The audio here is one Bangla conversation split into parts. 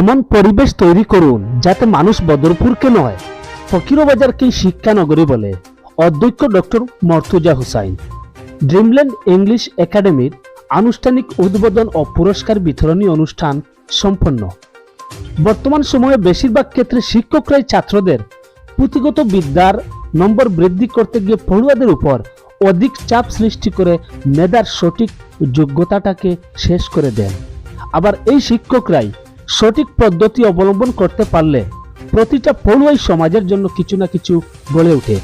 এমন পরিবেশ তৈরি করুন যাতে মানুষ বদরপুরকে নয় ফকিরবাজারকেই শিক্ষানগরী বলে। অধ্যক্ষ doctor Murtuza Hussain, Dreamland English একাডেমির আনুষ্ঠানিক উদ্বোধন ও পুরস্কার বিতরণী অনুষ্ঠান সম্পন্ন। বর্তমান সময়ে বেশিরভাগ ক্ষেত্রে শিক্ষকরাই ছাত্রদের পুঁথিগত বিদ্যার নম্বর বৃদ্ধি করতে গিয়ে পড়ুয়াদের উপর অধিক চাপ সৃষ্টি করে মেধার সঠিক যোগ্যতাটাকে শেষ করে দেন। আবার এই শিক্ষকরাই সঠিক পদ্ধতি অবলম্বন করতে পারলে প্রতিটা পড়ুয়াই সমাজের জন্য কিছু না কিছু গড়ে ওঠে।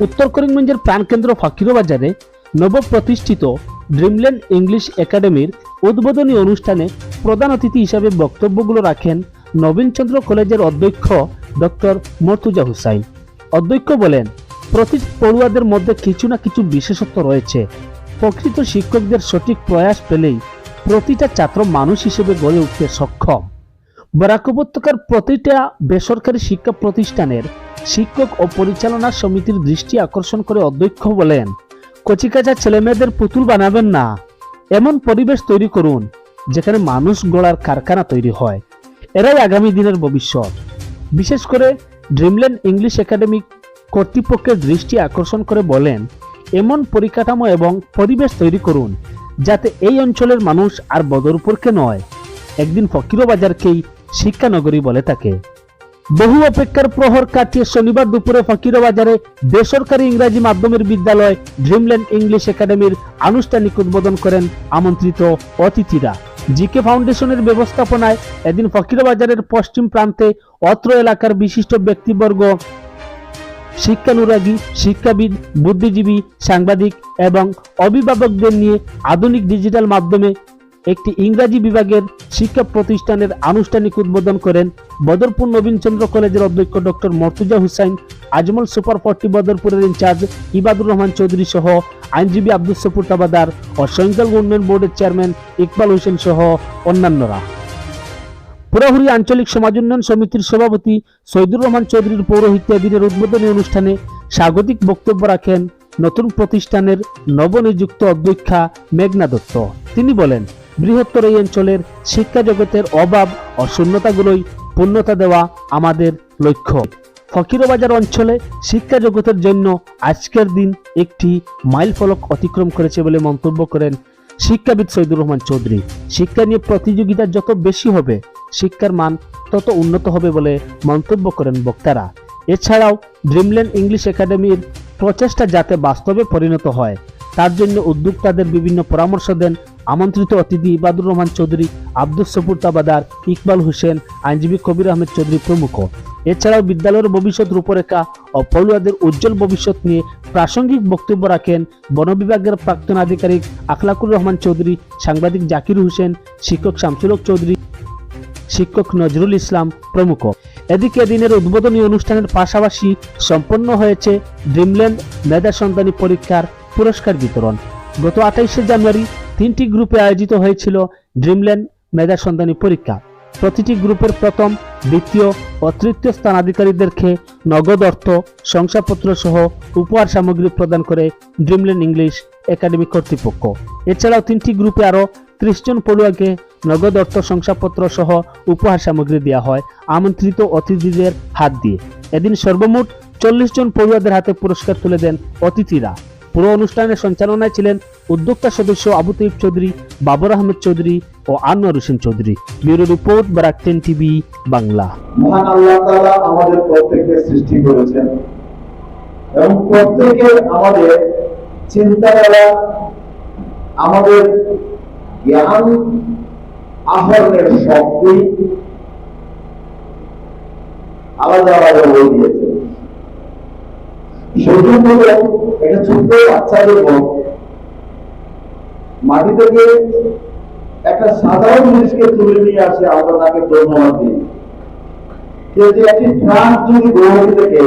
উত্তর করিমগঞ্জের প্রাণকেন্দ্র ফকিরবাজারে নবপ্রতিষ্ঠিত ড্রিমল্যান্ড ইংলিশ একাডেমির উদ্বোধনী অনুষ্ঠানে প্রধান অতিথি হিসাবে বক্তব্যগুলো রাখেন নবীনচন্দ্র কলেজের অধ্যক্ষ ডক্টর মর্তুজা হুসাইন। অধ্যক্ষ বলেন, প্রতি পড়ুয়াদের মধ্যে কিছু না কিছু বিশেষত্ব রয়েছে। প্রকৃত শিক্ষকদের সঠিক প্রয়াস পেলেই প্রতিটা ছাত্র মানুষ হিসেবে গড়ে উঠতে সক্ষম। বরাক উপত্যকার প্রতিটা বেসরকারি শিক্ষা প্রতিষ্ঠানের শিক্ষক ও পরিচালনা সমিতির দৃষ্টি আকর্ষণ করে অধ্যক্ষ বলেন, কচিকাচা ছেলেমেয়েদের পুতুল বানাবেন না। এমন পরিবেশ তৈরি করুন যেখানে মানুষ গড়ার কারখানা তৈরি হয়। এরাই আগামী দিনের ভবিষ্যৎ। বিশেষ করে ড্রিমল্যান্ড ইংলিশ একাডেমি কর্তৃপক্ষের দৃষ্টি আকর্ষণ করে বলেন, এমন পরিকাঠামো এবং পরিবেশ তৈরি করুন যাতে এই অঞ্চলের মানুষ আর বদরপুরকে নয়। একদিন ফকিরবাজারকেই শিক্ষানগরী বলে থাকে। বহু অপেক্ষার প্রহর কাটিয়ে শনিবার দুপুরে ফকিরবাজারে বেসরকারি ইংরাজি মাধ্যমের বিদ্যালয় ড্রিমল্যান্ড ইংলিশ একাডেমির আনুষ্ঠানিক উদ্বোধন করেন আমন্ত্রিত অতিথিরা। জিকে ফাউন্ডেশনের ব্যবস্থাপনায় এদিন ফকিরবাজারের পশ্চিম প্রান্তে অত্র এলাকার বিশিষ্ট ব্যক্তিবর্গ, শিক্ষানুরাগী, শিক্ষাবিদ, বুদ্ধিজীবী, সাংবাদিক এবং অভিভাবকদের নিয়ে আধুনিক ডিজিটাল মাধ্যমে একটি ইংরাজি বিভাগের শিক্ষা প্রতিষ্ঠানের আনুষ্ঠানিক উদ্বোধন করেন বদরপুর নবীনচন্দ্র কলেজের অধ্যক্ষ doctor Murtuza Hussain, Ajmal super forty বদরপুরের incharge Ibadur Rahman Chowdhury সহ আইনজীবী আব্দুল সপুর তাবাদার ও সৈঙ্গল উন্নয়ন বোর্ডের চেয়ারম্যান ইকবাল হোসেন সহ অন্যান্যরা। পুরাহুরি আঞ্চলিক সমাজ উন্নয়ন সমিতির সভাপতি সৈদুর রহমান চৌধুরীর পৌরোহিত্যে দিনের উদ্বোধনী অনুষ্ঠানে স্বাগতিক বক্তব্য রাখেন নতুন প্রতিষ্ঠানের নবনিযুক্ত অধ্যক্ষা মেঘনা দত্ত। তিনি বলেন বৃহত্তর এই অঞ্চলের শিক্ষা জগতের অভাব ও শূন্যতাগুলোই পূর্ণতা দেওয়া আমাদের লক্ষ্য। ফকিরবাজার অঞ্চলে শিক্ষা জগতের জন্য আজকের দিন একটি মাইল ফলক অতিক্রম করেছে বলে মন্তব্য করেন শিক্ষাবিদ সৈদুর রহমান চৌধুরী। শিক্ষা নিয়ে প্রতিযোগিতা যত বেশি হবে, শিক্ষার মান তত উন্নত হবে বলে মন্তব্য করেন বক্তারা। এছাড়াও ড্রিমল্যান্ড ইংলিশ একাডেমির প্রচেষ্টা যাতে বাস্তবে পরিণত হয়, তার জন্য উদ্যোক্তাদের বিভিন্ন পরামর্শ দেন আমন্ত্রিত অতিথি ইবাদুর রহমান চৌধুরী আব্দুল সপুর তাবাদার ইকবাল হোসেন, আইনজীবী কবির আহমেদ চৌধুরী প্রমুখ। এছাড়াও বিদ্যালয়ের ভবিষ্যৎ রূপরেখা ও পড়ুয়াদের উজ্জ্বল ভবিষ্যৎ নিয়ে প্রাসঙ্গিক বক্তব্য রাখেন বন বিভাগের প্রাক্তন আধিকারিক আখলাকুর রহমান চৌধুরী, সাংবাদিক জাকির হোসেন, শিক্ষক শামসুলক চৌধুরী, শিক্ষক নজরুল ইসলাম প্রমুখ। এদিকে দিনের উদ্বোধনী অনুষ্ঠানের পাশাপাশি সম্পন্ন হয়েছে ড্রিমল্যান্ড মেধা সন্তানী পরীক্ষার পুরস্কার বিতরণ। গত আঠাইশে জানুয়ারি তিনটি গ্রুপে আয়োজিত হয়েছিল ড্রিমল্যান্ড মেধা সন্তানী পরীক্ষা। প্রতিটি গ্রুপের প্রথম, দ্বিতীয় ও তৃতীয় স্থানাধিকারীদেরকে নগদ অর্থ, শংসাপত্র সহ উপহার সামগ্রী প্রদান করে ড্রিমল্যান্ড ইংলিশ একাডেমি কর্তৃপক্ষ। এছাড়াও তিনটি গ্রুপে আরও ত্রিশ জন পড়ুয়াকে নগদ অর্থ, শংসাপত্র সহ উপহার সামগ্রী দেওয়া হয়, আমন্ত্রিত অতিথিদের হাত দিয়ে। এদিন সর্বমোট চল্লিশ জন পড়ুয়াদের হাতে পুরস্কার তুলে দেন অতিথিরা। পুরো অনুষ্ঠানের সঞ্চালনায় ছিলেন উদ্যোক্তা সদস্য আবু তৈব চৌধুরী, বাবর আহমেদ চৌধুরী ও Anwar Hossain Chowdhury. Bureau report Barak ten TV, Bangla. মহান আল্লাহ আমাদের প্রত্যেককে সৃষ্টি করেছেন এবং প্রত্যেকে আমাদের চিন্তাধারা, আমাদের জ্ঞান, আহরণের শক্তি আলাদা আলাদা হয়ে গিয়েছে। যখন মাটি একটা সাধারণ জিনিসকে তুলে নিয়ে আসে আমরা তাকে ধন্যবাদ দিই। যদি একটি যদি গৌরী থেকে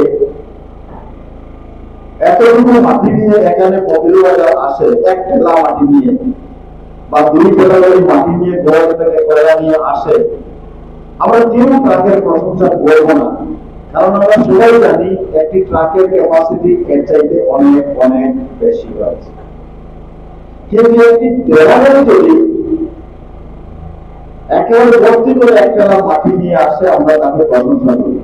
এতটুকু মাটি নিয়ে এখানে আসে, এক ঠেলা মাটি নিয়ে বা দুই মাটি নিয়ে গৌরী থেকে নিয়ে আসে। আমরা কেউ ট্রাকের প্রশংসা করব না। কারণ আমরা সবাই জানি একটি ট্রাকের ক্যাপাসিটি এর চাইতে অনেক অনেক বেশি রয়েছে। কিন্তু একটি দেওয়ালে যদি একেবারে ভর্তি করে একটা মাটি নিয়ে আসে, আমরা তাকে প্রশংসা করি।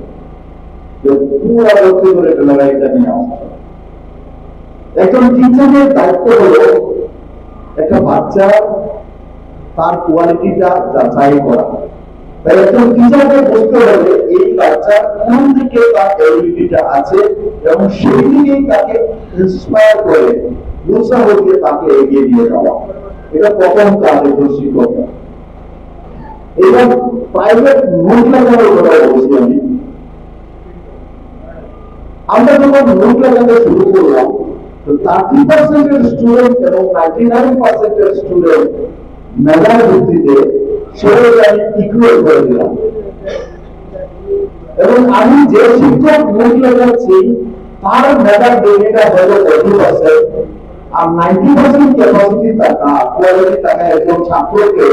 ভর্তি করে একটা এটা নিয়ে আসছে একজন টিচারের দায়িত্ব হলো একটা বাচ্চা তার কোয়ালিটিটা যাচাই করা। তাই একজন টিচারকে বুঝতে হবে এই বাচ্চার কোন দিকে তার এবিলিটিটা আছে এবং সেই দিকেই তাকে ইন্সপায়ার করে উৎসাহ দিয়ে তাকে এগিয়ে নিয়ে যাওয়া। এটা প্রথম কাজ একজন শিক্ষকের এবার প্রাইভেট লাগানোর কথা বলছি আমি। আমরা যখন লাগাতে শুরু করলাম, তো থার্টি পার্সেন্টের স্টুডেন্ট এবং নাইনটি নাইন পার্সেন্টের স্টুডেন্ট মেধার ভিত্তিতে সেটাকে আমি ইকুয়াল করে দিলাম। এবং আমি যে শিক্ষক নোট লাগাচ্ছি তার মেধার ডিগ্রিটা হলো থার্টি পার্সেন্ট আর নাইনটি পার্সেন্ট ক্যাপাসিটি টাকা কোয়ালিটি টাকা একজন ছাত্রকে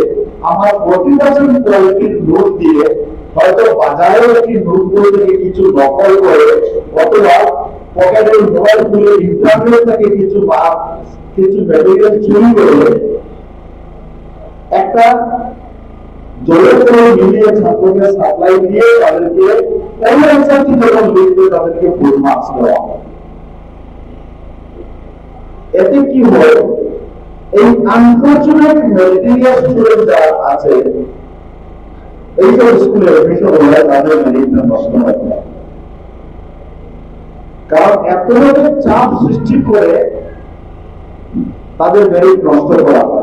আমার ফোর্টি পার্সেন্ট কোয়ালিটির নোট দিয়ে হয়তো বাজারে একটি নোটগুলো থেকে কিছু নকল করে, অথবা পকেটের মোবাইল খুলে ইন্টারনেট থেকে কিছু বা কিছু ম্যাটেরিয়াল চুরি করে। একটা জোরে করে মিলিয়ে ছাত্রকে সাপ্লাই দিয়ে তাদেরকে ওই অ্যান্সারটি যখন লিখবে তাদেরকে ফুল মার্কস দেওয়া এতে কি এই আনফরচুনেট মেরিটিরিয়াস স্টুডেন্ট যারা আছে এই স্কুলে এডমিশন তাদের নষ্ট। কারণ এত চাপ সৃষ্টি করে তাদের মেরিট নষ্ট করা হয়।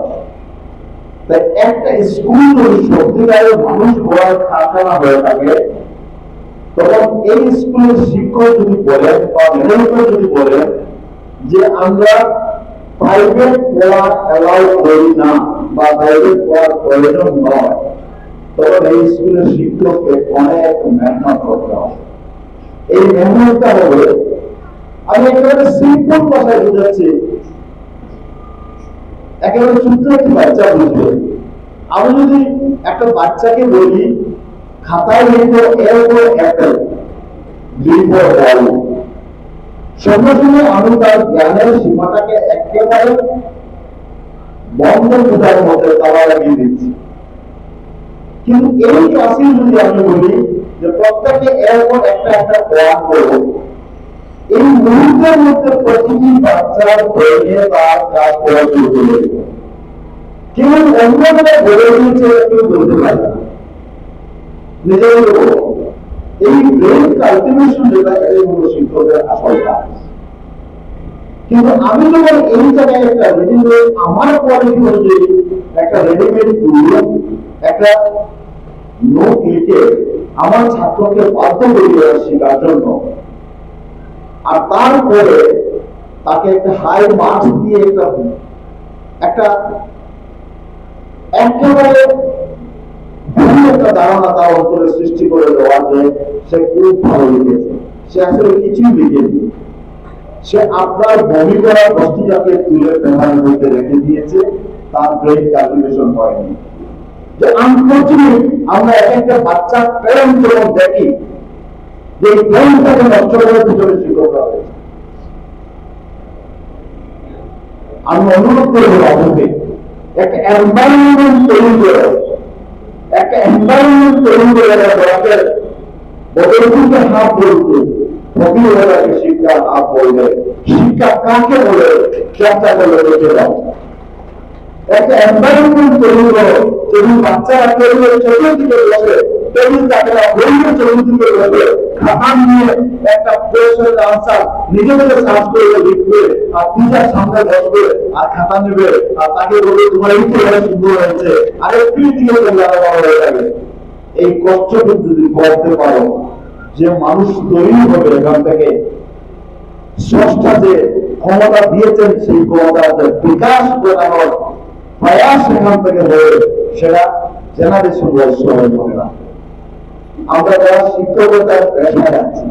একটা স্কুল যদি সত্যিকারের মানুষ গড়ার কারখানা হয়ে থাকে, তখন এই স্কুলের শিক্ষক যদি বলেন বা ম্যানেজমেন্ট যদি বলেন যে আমরা প্রাইভেট পড়া অ্যালাউ করি না বা প্রাইভেট পড়ার প্রয়োজন নয়, তখন এই স্কুলের শিক্ষককে অনেক মেহনত করতে হবে। এই মেহনতটা হবে, আমি একেবারে সিম্পল ভাষায় বুঝাচ্ছি একেবারে ছোট্ট একটি বাচ্চা বুঝবে আমি যদি একটা বাচ্চাকে বলি, খাতায় লিখব এর উপর অ্যাপেল লিখব বল সঙ্গে সঙ্গে আমি তার জ্ঞানের সীমাটাকে একেবারে বন্ধ বোঝার মধ্যে তালা লাগিয়ে দিচ্ছি। কিন্তু এই ক্লাসে যদি আমি বলি যে প্রত্যেকে এরপর একটা একটা ওয়ার্ড করব এই মুহূর্তের মধ্যে বাচ্চার ব্রেনে তার কাজ করা শুরু কেউ অন্য করে বলে দিয়েছে, কেউ বলতে পারে না। নিজের এই ব্রেন যেটা এটাই হলো শিক্ষকের আসল কাজ। কিন্তু আমি যখন এই জায়গায় একটা রেডিমেড আমার কোয়ালিটি অনুযায়ী একটা রেডিমেড টুল একটা নোট লিখে আমার ছাত্রকে বাধ্য করি শেখার জন্য আর তারপরে তাকে একটা হাই মার্কস দিয়ে একটা একটা একেবারে একটা ধারণা তার অন্তরে সৃষ্টি করে দেওয়া যে সে খুব ভালো লিখেছে। সে আসলে কিছুই লিখেনি। সে আপনার বমি করা বস্তুটাকে তুলে পেপারের মধ্যে রেখে দিয়েছে, তার ব্রেন ক্যালকুলেশন হয়নি। যে আনফর্চুনেট আমরা এক একটা বাচ্চা প্রেরণ দেখি যে এই প্রেমটাকে নষ্ট করার পিছনে শিক্ষকরা রয়েছে আমি অনুরোধ করব আপনাকে একটা এনভায়রনমেন্ট তৈরি করে একটা এনভায়রনমেন্ট তৈরি করে আমাদের বদলকে হাত বলতে ফকিরওয়ালাকে শিক্ষা হাত বলবে শিক্ষা কাকে বলে? চর্চা করলে দেখে দাও একটা এনভায়রনমেন্ট তৈরি করো যেদিন বাচ্চারা টেবিলের চতুর্দিকে বসে এই যদি করতে পারো, যে মানুষ তৈরি হবে এখান থেকে, স্রষ্টা যে ক্ষমতা দিয়েছেন সেই ক্ষমতা বিকাশ প্রয়াস এখান থেকে হয়ে, সেটা জেনারেশন হয়ে পড়ে না। আমরা যারা শিক্ষকতার পেশায় আছি।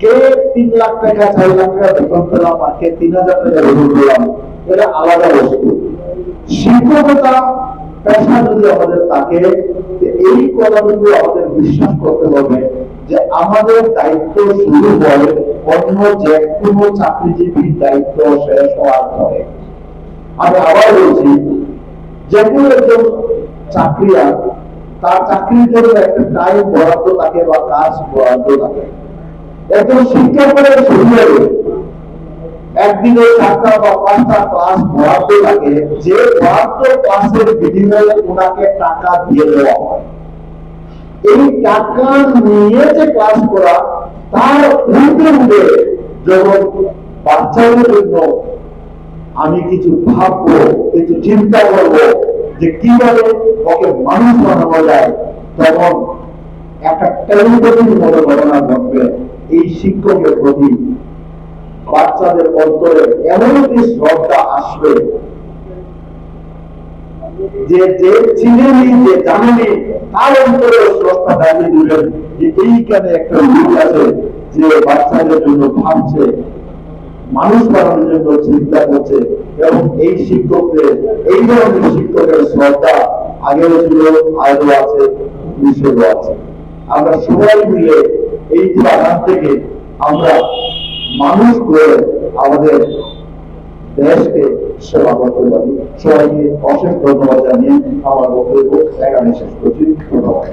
কে তিন লাখ টাকা, চার লাখ টাকা বেতন পেলাম আর কে তিন হাজার টাকা বেতন পেলাম, এটা আলাদা বস্তু। শিক্ষকতা পেশা যদি আমাদের থাকে এই কথাটুকু আমাদের বিশ্বাস করতে হবে যে আমাদের দায়িত্ব শুরু হয় অন্য যে কোনো চাকরিজীবীর দায়িত্ব শেষ হওয়ার পরে আমি আবার বলছি, যে কোনো একজন চাকরিয়ার তার চাকরির জন্য একটা টাইম বরাদ্দ থাকে বা কাজ বরাদ্দ থাকে। একজন একদিনে চারটা বা পাঁচটা বরাদ্দ থাকে, যে বরাদ্দ বিনিময়ে ওনাকে টাকা দিয়ে দেওয়া হয়। এই টাকা নিয়ে যে ক্লাস করা, তার উল্টে যখন বাচ্চাদের জন্য আমি কিছু ভাববো, কিছু চিন্তা করব যে কীভাবে ওকে মানুষ বানানো যায়, তখন একটা টেলিভিশন মতো ঘটনা ঘটবে এই শিক্ষকের প্রতি। বাচ্চাদের অন্তরে এমন একটি শ্রদ্ধা আসবে যে যে চিনেনি, যে জানেনি, তার অন্তরে শ্রদ্ধা দাঁড়িয়ে দিলেন যে এইখানে একটা লোক আছে যে বাচ্চাদের জন্য ভাবছে মানুষ বানানোর জন্য চিন্তা করছে এবং এই শিক্ষকদের, এই ধরনের শিক্ষকের শ্রদ্ধা আগেও ছিল আজও আছে ভবিষ্যতেও আছে। আমরা সবাই মিলে এই বাগান থেকে আমরা মানুষ করে আমাদের দেশকে সেবা করতে পারি। সবাইকে অশেষ ধন্যবাদ জানিয়ে আমার বক্তব্য এখানে শেষ করছি। ধন্যবাদ।